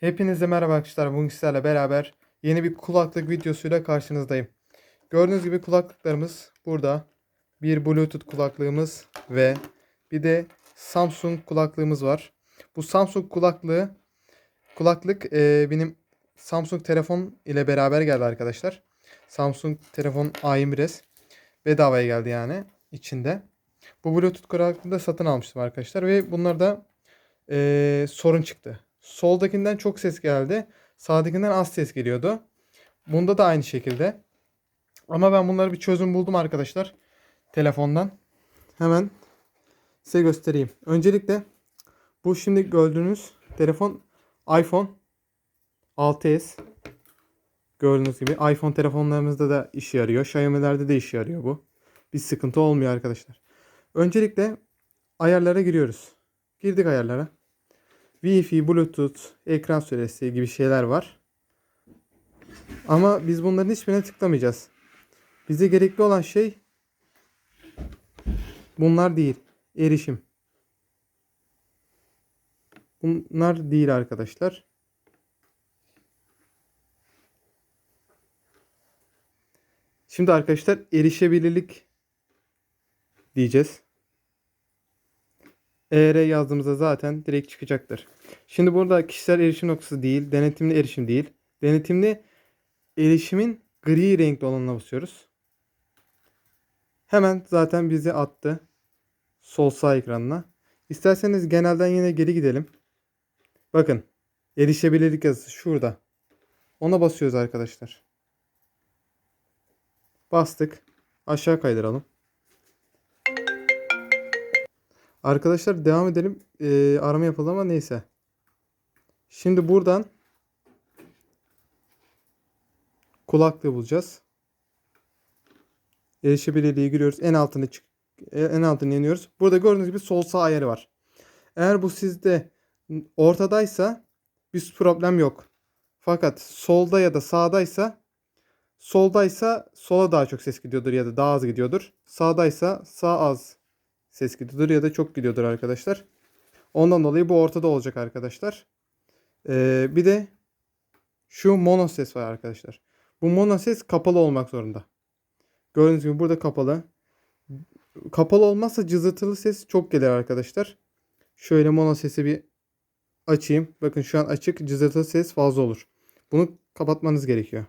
Hepinize merhaba arkadaşlar. Bugün sizlerle beraber yeni bir kulaklık videosuyla karşınızdayım. Gördüğünüz gibi kulaklıklarımız burada. Bir Bluetooth kulaklığımız ve bir de Samsung kulaklığımız var. Bu Samsung kulaklığı kulaklık e, benim Samsung telefon ile beraber geldi arkadaşlar. Samsung telefon A21s bedavaya geldi yani içinde. Bu Bluetooth kulaklığı da satın almıştım arkadaşlar ve bunlarda e, sorun çıktı. Soldakinden çok ses geldi. Sağdakinden az ses geliyordu. Bunda da aynı şekilde. Ama ben bunları bir çözüm buldum arkadaşlar. Telefondan. Hemen size göstereyim. Öncelikle bu şimdi gördüğünüz telefon iPhone 6s. Gördüğünüz gibi iPhone telefonlarımızda da işe yarıyor. Xiaomi'lerde de işe yarıyor bu. Bir sıkıntı olmuyor arkadaşlar. Öncelikle ayarlara giriyoruz. Girdik ayarlara. Wi-Fi, Bluetooth, ekran süresi gibi şeyler var. Ama biz bunların hiçbirine tıklamayacağız. Bize gerekli olan şey bunlar değil. Erişim. Bunlar değil arkadaşlar. Şimdi arkadaşlar erişebilirlik diyeceğiz. ER yazdığımızda zaten direkt çıkacaktır. Şimdi burada kişisel erişim noktası değil, denetimli erişim değil. Denetimli erişimin gri renkli olanına basıyoruz. Hemen zaten bizi attı. Sol sağ ekranına. İsterseniz genelden yine geri gidelim. Bakın. Erişebilirlik yazısı şurada. Ona basıyoruz arkadaşlar. Bastık. Aşağı kaydıralım. Arkadaşlar devam edelim. Ee, arama yapıldı ama neyse. Şimdi buradan kulaklığı bulacağız. Erişebilirliği giriyoruz. En altını çık en altını iniyoruz. Burada gördüğünüz gibi sol sağ ayarı var. Eğer bu sizde ortadaysa bir problem yok. Fakat solda ya da sağdaysa soldaysa sola daha çok ses gidiyordur ya da daha az gidiyordur. Sağdaysa sağ az ses gidiyordur ya da çok gidiyordur arkadaşlar. Ondan dolayı bu ortada olacak arkadaşlar. Ee, bir de şu mono ses var arkadaşlar. Bu mono ses kapalı olmak zorunda. Gördüğünüz gibi burada kapalı. Kapalı olmazsa cızırtılı ses çok gelir arkadaşlar. Şöyle mono sesi bir açayım. Bakın şu an açık cızırtılı ses fazla olur. Bunu kapatmanız gerekiyor.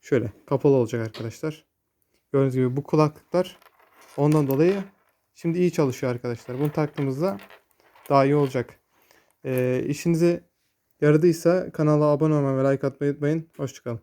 Şöyle kapalı olacak arkadaşlar. Gördüğünüz gibi bu kulaklıklar ondan dolayı Şimdi iyi çalışıyor arkadaşlar. Bunu taktığımızda daha iyi olacak. Ee, işinize yaradıysa kanala abone olmayı ve like atmayı unutmayın. Hoşçakalın.